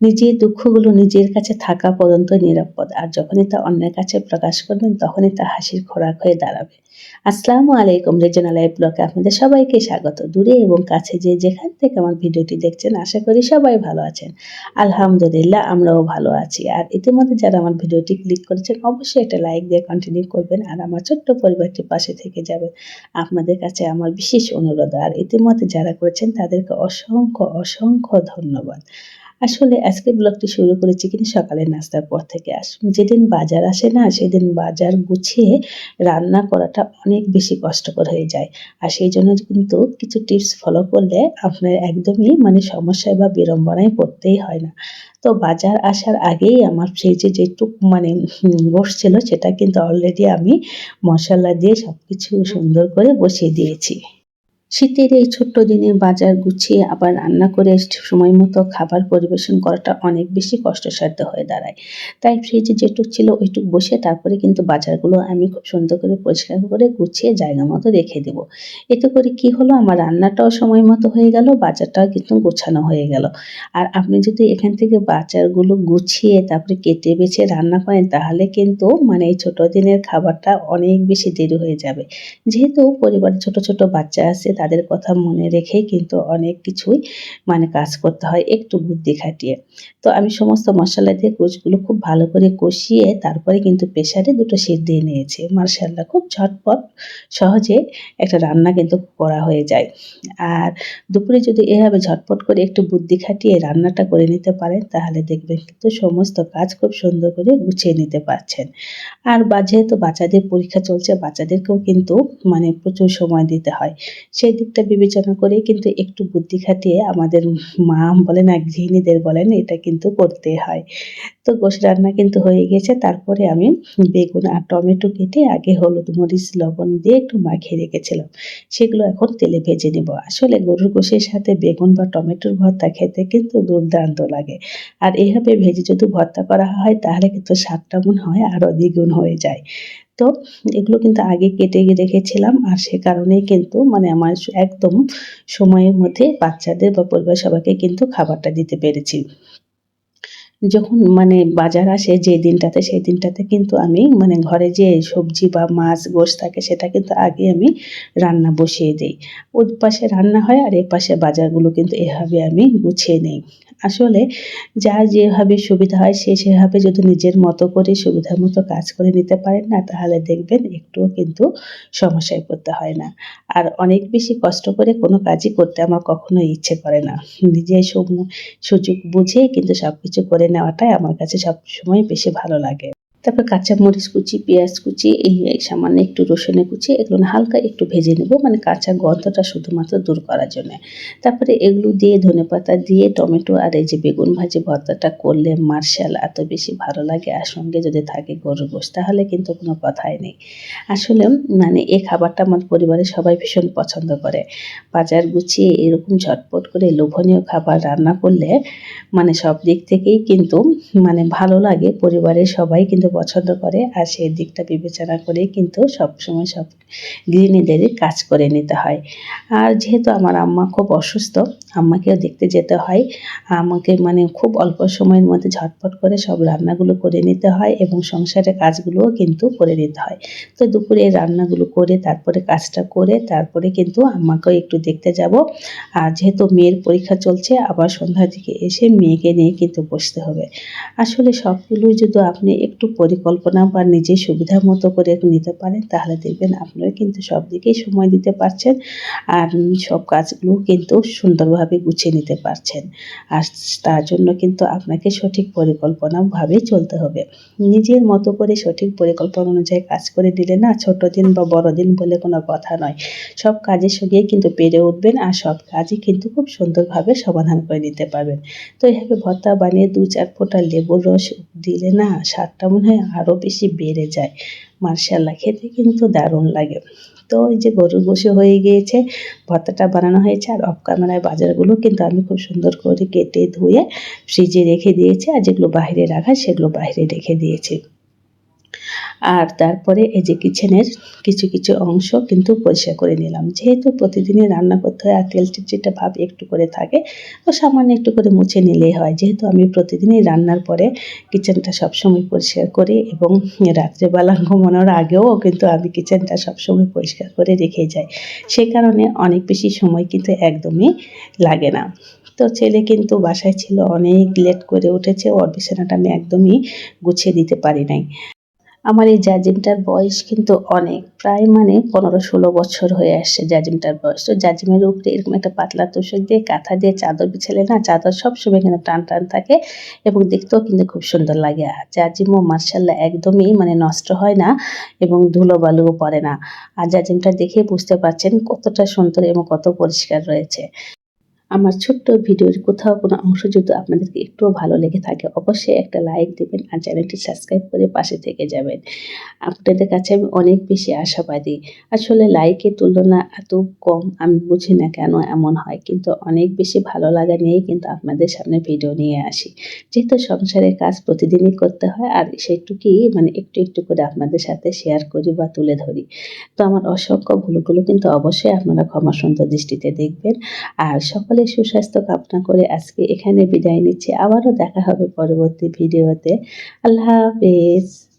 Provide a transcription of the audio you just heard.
নিজের দুঃখগুলো নিজের কাছে থাকা পর্যন্ত নিরাপদ। আর যখনই তা অন্যের কাছে প্রকাশ করবেন, তখনই তা হাসির খোরাক হয়ে দাঁড়াবে। আসসালামু আলাইকুম, রিজনাল লাইভ ব্লকে আপনাদের সবাইকে স্বাগত। দূরে এবং কাছে যে যেখান থেকে আমার ভিডিওটি দেখছেন, আশা করি সবাই ভালো আছেন। আলহামদুলিল্লাহ, আমরাও ভালো আছি। আর ইতিমধ্যে যারা আমার ভিডিওটি ক্লিক করেছেন, অবশ্যই একটা লাইক দিয়ে কন্টিনিউ করবেন আর আমার ছোট্ট পরিবারটির পাশে থেকে যাবেন। আপনাদের কাছে আমার বিশেষ অনুরোধ। আর ইতিমধ্যে যারা করেছেন, তাদেরকে অসংখ্য অসংখ্য ধন্যবাদ। আসলে আজকে ব্লগটি শুরু করেছি কিন্তু সকালে নাস্তার পর থেকে। আস যেদিন বাজার আসে না, সেদিন বাজার গুছিয়ে রান্না করাটা অনেক বেশি কষ্টকর হয়ে যায়। আর সেই জন্য কিন্তু কিছু টিপস ফলো করলে আপনার একদমই মানে সমস্যায় বা বিড়ম্বনায় পড়তেই হয় না। তো বাজার আসার আগেই আমার যে যেটুক মানে বসছিল সেটা কিন্তু অলরেডি আমি মশলা দিয়ে সব কিছু সুন্দর করে বসিয়ে দিয়েছি। শীতের এই ছোট্ট দিনে বাজার গুছিয়ে আবার রান্না করে সময় মতো খাবার পরিবেশন করাটা অনেক বেশি কষ্টসাধ্য হয়ে দাঁড়ায়। তাই ফ্রিজে যেটুক ছিল ওইটুক বসে তারপরে কিন্তু বাজারগুলো আমি খুব সুন্দর করে পরিষ্কার করে গুছিয়ে জায়গা মতো রেখে দেব। এতে করে কি হলো, আমার রান্নাটাও সময় মতো হয়ে গেল, বাজারটাও কিন্তু গোছানো হয়ে গেল। আর আপনি যদি এখান থেকে বাজারগুলো গুছিয়ে তারপরে কেটে বেছে রান্না করেন, তাহলে কিন্তু মানে এই ছোটো দিনের খাবারটা অনেক বেশি দেরি হয়ে যাবে। যেহেতু পরিবারে ছোট ছোট বাচ্চা আছে তাদের কথা মনে রেখেই কিন্তু অনেক কিছুই মানে কাজ করতে হয়, একটু বুদ্ধি খাটিয়ে। তো আমি সমস্ত মশলা দিয়ে কোচগুলো খুব ভালো করে কষিয়ে তারপরে কিন্তু প্রেশারে দুটো দিয়ে নিয়েছি। মার্শাল্লাহ খুব ঝটপট, সহজে একটা রান্না কিন্তু করা হয়ে যায়। আর দুপুরে যদি এভাবে ঝটপট করে একটু বুদ্ধি খাটিয়ে রান্নাটা করে নিতে পারেন, তাহলে দেখবেন কিন্তু সমস্ত কাজ খুব সুন্দর করে গুছিয়ে নিতে পারছেন। আর বা, যেহেতু বাচ্চাদের পরীক্ষা চলছে, বাচ্চাদেরকেও কিন্তু মানে প্রচুর সময় দিতে হয়। সেই দিকটা বিবেচনা করে কিন্তু একটু বুদ্ধি খাটিয়ে আমাদের মা বলেন আর গৃহিণীদের বলেন এটা কিন্তু করতে হয়। তো গোশ রান্না কিন্তু হয়ে গেছে, তারপরে আমি বেগুন আর টমেটো কেটে আগে হলুদ মরিচ, লবণ দিয়ে একটু মাখিয়ে রেখেছিলাম। সেগুলো এখন তেলে ভেজে নেব। আসলে গরুর গোশের সাথে বেগুন বা টমেটোর ভর্তা খেতে কিন্তু দুর্দান্ত লাগে। আর এভাবে ভেজে যদি ভর্তা করা হয়, তাহলে কিন্তু স্বাদটা মনে হয় আরও দ্বিগুণ হয়ে যায়। তো এগুলো কিন্তু আগে কেটে রেখেছিলাম আর সে কারণেই কিন্তু মানে আমার একদম সময়ের মধ্যে বাচ্চাদের বা পরিবার সবাইকে কিন্তু খাবারটা দিতে পেরেছি। যখন মানে বাজার আসে যে দিনটাতে সেই দিনটাতে কিন্তু আমি মানে ঘরে যে সবজি বা মাছ, গোশ থাকে সেটা কিন্তু আগে আমি রান্না বসিয়ে দিই। ওই পাশে রান্না হয় আর এ পাশে বাজারগুলো কিন্তু এভাবে আমি গুছিয়ে নিই। আসলে যার যেভাবে সুবিধা হয় সে সেভাবে যদি নিজের মতো করে সুবিধার মতো কাজ করে নিতে পারেন না, তাহলে দেখবেন একটুও কিন্তু সমস্যায় পড়তে হয় না। আর অনেক বেশি কষ্ট করে কোনো কাজই করতে আমার কখনো ইচ্ছে করে না। নিজের সুযোগ বুঝে কিন্তু সব কিছু করে নেওয়াটাই আমার কাছে সবসময় বেশি ভালো লাগে। তারপর কাঁচা মরিচ কুচি, পেঁয়াজ কুচি, এই সামান্য একটু রসুনে কুচি এগুলো হালকা একটু ভেজে নেব মানে কাঁচা গন্ধটা শুধুমাত্র দূর করার জন্য। তারপরে এগুলো দিয়ে ধনে পাতা দিয়ে, টমেটো আর এই যে বেগুন ভাজি ভর্তাটা করলে মার্শাল, এত বেশি ভালো লাগে আর সঙ্গে যদি থাকে গরুর গোশ, তাহলে কিন্তু কোনো কথাই নেই। আসলে মানে এই খাবারটা আমার পরিবারের সবাই ভীষণ পছন্দ করে। বাজার গুছিয়ে এরকম ঝটপট করে লোভনীয় খাবার রান্না করলে মানে সব দিক থেকেই কিন্তু মানে ভালো লাগে, পরিবারের সবাই কিন্তু পছন্দ করে আর সেই দিকটা বিবেচনা করে কিন্তু সবসময় সব গৃহিণীদেরই কাজ করে নিতে হয়। আর যেহেতু আমার আম্মা খুব অসুস্থ, আম্মাকেও দেখতে যেতে হয়। আমাকে মানে খুব অল্প সময়ের মধ্যে ঝটপট করে সব রান্নাগুলো করে নিতে হয় এবং সংসারের কাজগুলোও কিন্তু করে নিতে হয়। তো দুপুরে রান্নাগুলো করে, তারপরে কাজটা করে, তারপরে কিন্তু আম্মাকেও একটু দেখতে যাব। আর যেহেতু মেয়ের পরীক্ষা চলছে, আবার সন্ধ্যা থেকে এসে মেয়েকে নিয়ে কিন্তু বসতে হবে। আসলে সবগুলোই যদি আপনি একটু পরিকল্পনা বা নিজের সুবিধা মতো করে নিতে পারেন, তাহলে দেখবেন আপনারা কিন্তু সব দিকেই সময় দিতে পারছেন আর সব কাজগুলো কিন্তু সুন্দরভাবে গুছিয়ে নিতে পারছেন। আর তার জন্য কিন্তু আপনাকে সঠিক পরিকল্পনাভাবে চলতে হবে। নিজের মতো করে সঠিক পরিকল্পনা অনুযায়ী কাজ করে দিলে না ছোট দিন বা বড় দিন বলে কোনো কথা নয়। সব কাজের সঙ্গে কিন্তু পেরে উঠবেন আর সব কাজই কিন্তু খুব সুন্দরভাবে সমাধান করে নিতে পারবেন। তো এইভাবে ভর্তা বানিয়ে দু চার ফোঁটা লেবুর রস দিলে না স্বাদটা মনে হয় আরও বেশি বেড়ে যায়। মার্শাল্লাহ খেতে কিন্তু দারুণ লাগে। তো এই যে গরুর বসে হয়ে গিয়েছে, ভর্তাটা বানানো হয়েছে আর অফ ক্যামেরায় বাজারগুলো কিন্তু আমি খুব সুন্দর করে কেটে ধুয়ে ফ্রিজে রেখে দিয়েছি আর যেগুলো বাইরে রাখা সেগুলো বাইরে রেখে দিয়েছি। আর তারপরে এই যে কিচেনের কিছু কিছু অংশ কিন্তু পরিষ্কার করে নিলাম। যেহেতু প্রতিদিনই রান্না করতে হয় আর তেল চিটচিটে ভাব একটু করে থাকে, তো সামান্য একটু করে মুছে নিলেই হয়। যেহেতু আমি প্রতিদিনই রান্নার পরে কিচেনটা সবসময় পরিষ্কার করি এবং রাত্রেবেলা ঘুমানোর আগেও কিন্তু আমি কিচেনটা সবসময় পরিষ্কার করে রেখে যাই। সে কারণে অনেক বেশি সময় কিন্তু একদমই লাগে না। তো ছেলে কিন্তু বাসায় ছিল, অনেক লেট করে উঠেছে, ওর বিছানাটা আমি একদমই গুছিয়ে দিতে পারি নাই। আমার এই জাজিমটার বয়স কিন্তু অনেক, প্রায় মানে পনেরো ষোলো বছর হয়ে আসছে জাজিমটার বয়স। তো জাজিমের উপরে এরকম একটা পাতলা তোষক দিয়ে কাঁথা দিয়ে চাদর বিছালে না, চাদর সবসময় কিন্তু টান টান থাকে এবং দেখতেও কিন্তু খুব সুন্দর লাগে। আর জাজিমও মার্শাল্লাহ একদমই মানে নষ্ট হয় না এবং ধুলো বালুও পড়ে না। আর জাজিমটা দেখে বুঝতে পারছেন কতটা সুন্দর এবং কত পরিষ্কার রয়েছে। আমার ছোট্ট ভিডিওর কোথাও কোনো অংশ যদি আপনাদেরকে একটুও ভালো লেগে থাকে, অবশ্যই একটা লাইক দেবেন আর চ্যানেলটি সাবস্ক্রাইব করে পাশে থেকে যাবেন। আপনাদের কাছে আমি অনেক বেশি আশাবাদী। আসলে লাইকের তুলনা এত কম, আমি বুঝি না কেন এমন হয়, কিন্তু অনেক বেশি ভালো লাগা নিয়েই কিন্তু আপনাদের সামনে ভিডিও নিয়ে আসি। যেহেতু সংসারের কাজ প্রতিদিনই করতে হয়, আর সেইটুকুই মানে একটু একটু করে আপনাদের সাথে শেয়ার করি বা তুলে ধরি। তো আমার অসংখ্য ভুলগুলো কিন্তু অবশ্যই আপনারা ক্ষমা দৃষ্টিতে দেখবেন। আর সকলে সুস্বাস্থ্য কামনা করে আজকে এখানে বিদায় নিচ্ছি। আবারও দেখা হবে পরবর্তী ভিডিওতে। আল্লাহ হাফেজ।